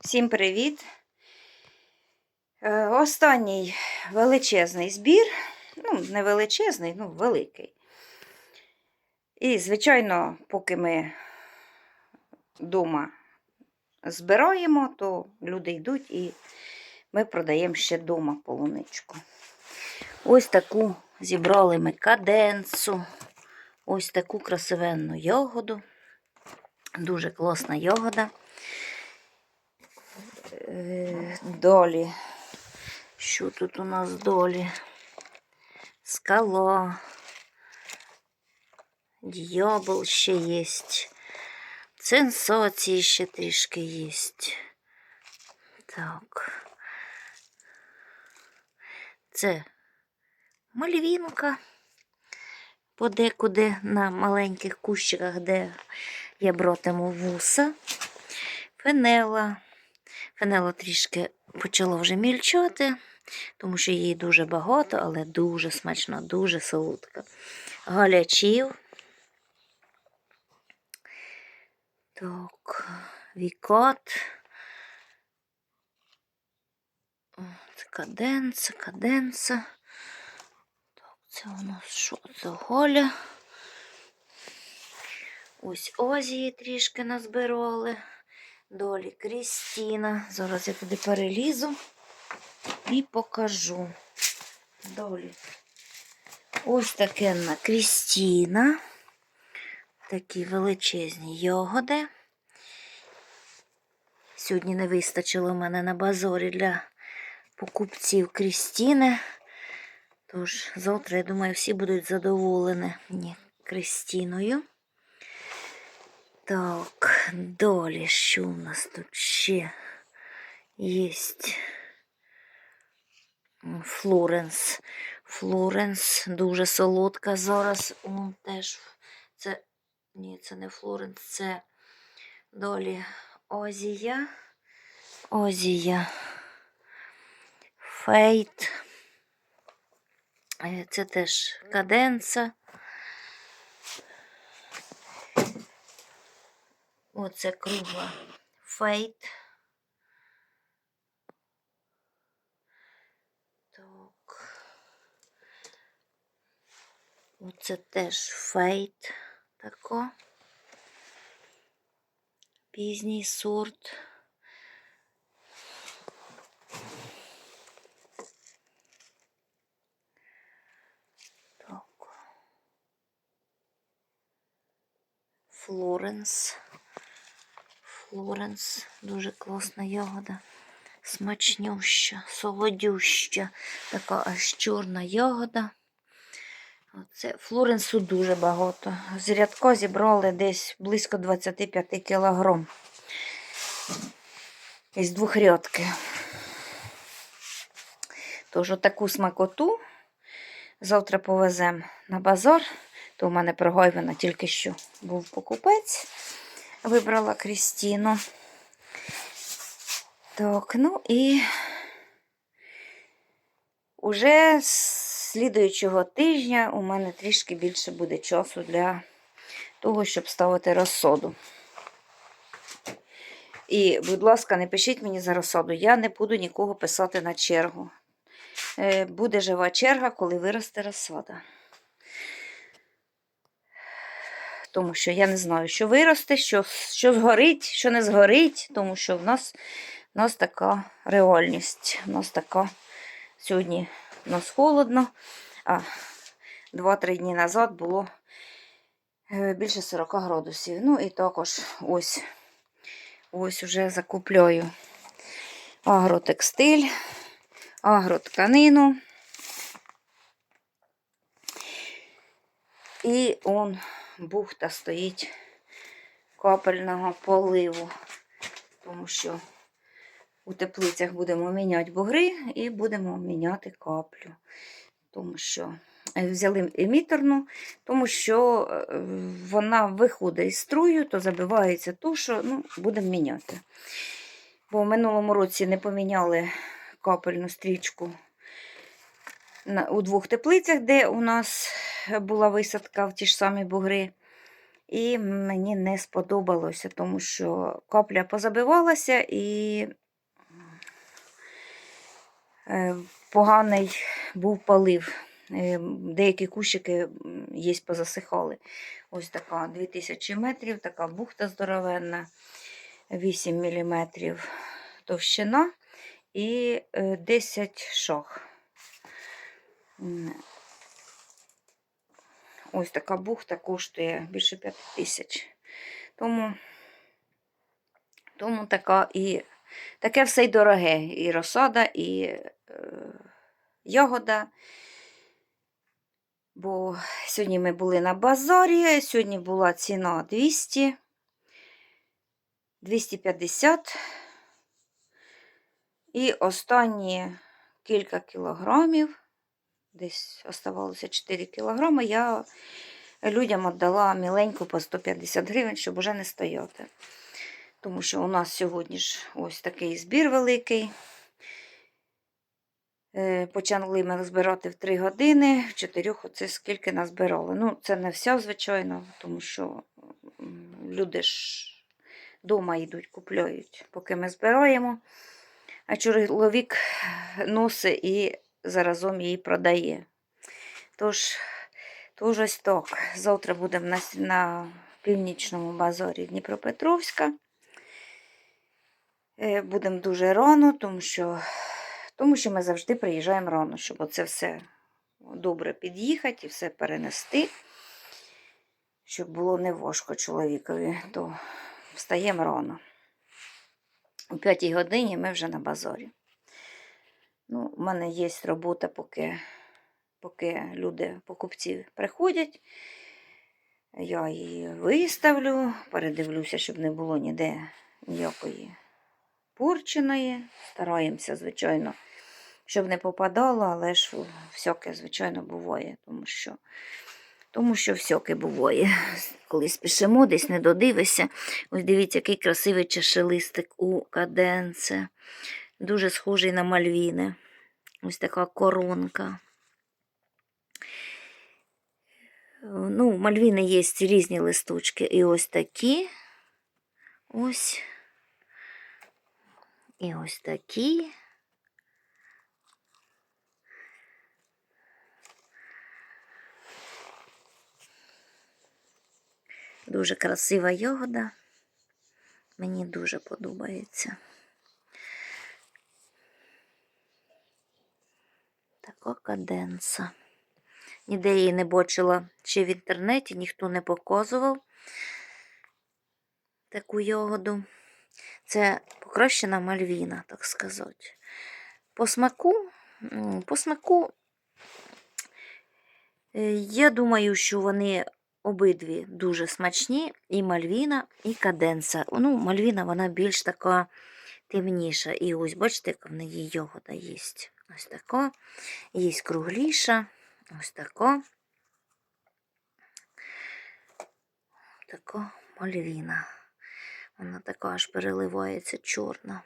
Всім привіт! Е, Останній величезний збір. Ну, не величезний, ну, великий. І, звичайно, поки ми вдома збираємо, то люди йдуть і ми продаємо ще вдома полуничку. Ось таку зібрали ми каденцу. Ось таку красивенну ягоду. Дуже класна ягода. Е, Долі. Що тут у нас долі? Скала. Дьявол ще є. Сенсації ще трішки є. Так. Це мальвінка. Подекуди на маленьких кущиках, де я братиму вуса. Фенела. Фенела трішки почала вже мільчати, тому що її дуже багато, але дуже смачна, дуже солодка. Галячів. Так, вікот. Це каденца, каденца. Так, це у нас що це Голя. Ось Озії трішки назбирали. Долі Крістіна. Зараз я туди перелізу і покажу. Долі. Ось таке на Крістіна. Такі величезні ягоди. Сьогодні не вистачило в мене на базорі для покупців Крістіни. Тож, завтра, я думаю, всі будуть задоволені Ні, Крістіною. Так, далі, що у нас тут ще є? Флоренс. Флоренс дуже солодка зараз. Он теж це. Ні, це не Флоренс, це долі Озія. Озія. Фейт. Е, Це теж каденца. Оце кругла фейт. Так. Оце теж фейт. Тако. Пізній сорт. Так. Флоренс. Флоренс. Дуже класна ягода. Смачнюща, солодюща. Така аж чорна ягода. Оце Флоренсу дуже багато. З рядка зібрали десь близько 25 кілограм. Із двох рядки. Тож таку смакоту завтра повеземо на базар. То в мене пригойвана тільки що був покупець. Вибрала Крістіну. Так, ну і уже з слідуючого тижня у мене трішки більше буде часу для того, щоб ставити розсоду. І, будь ласка, не пишіть мені за розсаду. Я не буду нікого писати на чергу. Е, Буде жива черга, коли виросте розсада. Тому що я не знаю, що виросте, що, що згорить, що не згорить, тому що в нас, в нас така реальність. У нас така сьогодні у нас холодно, а 2-3 дні назад було е, більше 40 градусів. Ну і також ось ось уже закупляю агротекстиль, агротканину. І он бухта стоїть капельного поливу, тому що у теплицях будемо міняти бугри і будемо міняти каплю. Тому що е, взяли еміторну, тому що е, вона виходить із струю, то забивається туша, ну, будемо міняти. Бо в минулому році не поміняли капельну стрічку у двох теплицях, де у нас була висадка в ті ж самі бугри. І мені не сподобалося, тому що капля позабивалася і е, поганий був полив. Е, Деякі кущики є позасихали. Ось така 2000 метрів, така бухта здоровенна, 8 мм товщина і е, 10 шах. Ось така бухта коштує більше 5 тисяч. Тому, тому така і таке все й дороге. І розсада, і е, ягода. Бо сьогодні ми були на базарі, сьогодні була ціна 200, 250. І останні кілька кілограмів, десь оставалося 4 кілограми, я людям віддала міленьку по 150 гривень, щоб уже не стояти. Тому що у нас сьогодні ж ось такий збір великий. Е, Почали ми збирати в 3 години, в 4 оце скільки назбирали. Ну, це не вся, звичайно, тому що люди ж вдома йдуть, купляють, поки ми збираємо. А чоловік носить і заразом її продає. Тож, тож ось так. Завтра будемо на, на північному базарі Дніпропетровська. Е, Будемо дуже рано, тому що, тому що ми завжди приїжджаємо рано, щоб оце все добре під'їхати і все перенести, щоб було не важко чоловікові, то встаємо рано. О 5 годині ми вже на базарі. Ну, у мене є робота, поки, поки люди, покупці приходять. Я її виставлю, передивлюся, щоб не було ніде ніякої порченої. Стараємося, звичайно, щоб не попадало, але ж всяке, звичайно, буває, тому що, тому що всяке буває. Коли спішимо, десь не додивишся. Ось дивіться, який красивий чашелистик у каденце. Дуже схожий на мальвіни. Ось така коронка. Ну, мальвіни є різні листочки. І ось такі. Ось. І ось такі. Дуже красива ягода. Мені дуже подобається. Така каденса. Ніде її не бачила ще в інтернеті, ніхто не показував таку ягоду. Це покращена мальвіна, так сказати. По смаку, по смаку, е, я думаю, що вони обидві дуже смачні, і мальвіна, і каденса. Ну, мальвіна вона більш така темніша. І ось, бачите, яка в неї ягода є. Ось така. Є кругліша, ось така. Така мальвіна. Вона така аж переливається чорна.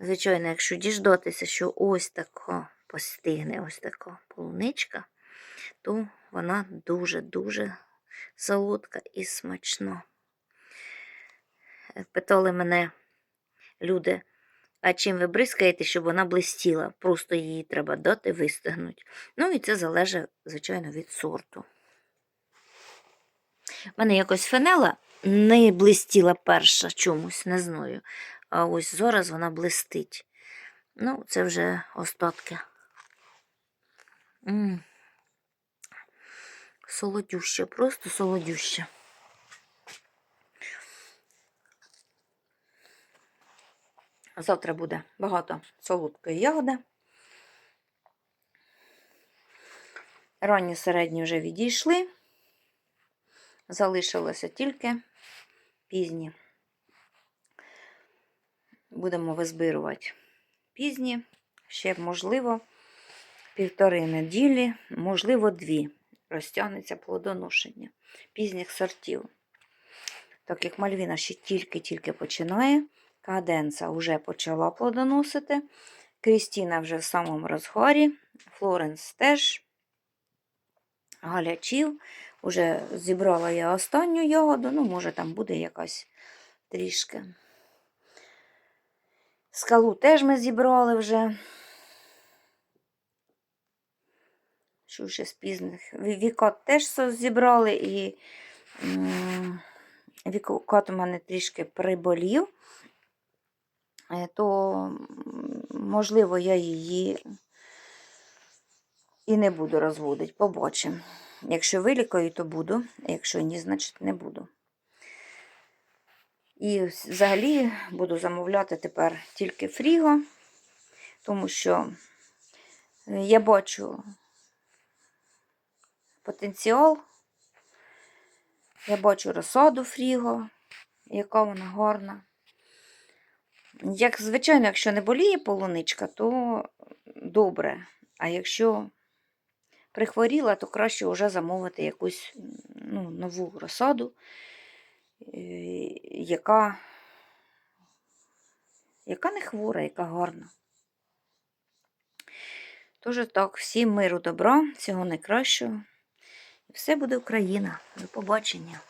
Звичайно, якщо діждатися, що ось така постигне ось така полуничка, то вона дуже-дуже солодка і смачна. Е, Питали мене люди, а чим ви бризкаєте, щоб вона блистіла? Просто її треба дати вистигнути. Ну і це залежить, звичайно, від сорту. У мене якось фенела не блистіла перша чомусь, не знаю. А ось зараз вона блистить. Ну, це вже остатки. м Солодюще, просто солодюще. Завтра буде багато солодкої ягоди. Ранні середні вже відійшли. Залишилося тільки пізні. Будемо визбирувати пізні, ще, можливо, півтори неділі, можливо, дві. Розтягнеться плодоношення пізніх сортів. Так як Мальвіна ще тільки-тільки починає, Каденса вже почала плодоносити, Крістіна вже в самому розгорі, Флоренс теж, Галячів Уже зібрала я останню ягоду, ну, може, там буде якась трішки. Скалу теж ми зібрали вже. Що ще з пізних? Вікот теж зібрали, і вікот у мене трішки приболів, то, можливо, я її і не буду розводити. Побачимо. Якщо вилікаю, то буду, а якщо ні, значить не буду. І взагалі буду замовляти тепер тільки фріго, тому що е, я бачу потенціал, я бачу розсаду фріго, яка вона гарна. Як, звичайно, якщо не боліє полуничка, то добре. А якщо прихворіла, то краще вже замовити якусь ну, нову розсаду, е, яка, яка не хвора, яка гарна. Тож так, всім миру добра, всього найкращого. І все буде Україна. До побачення.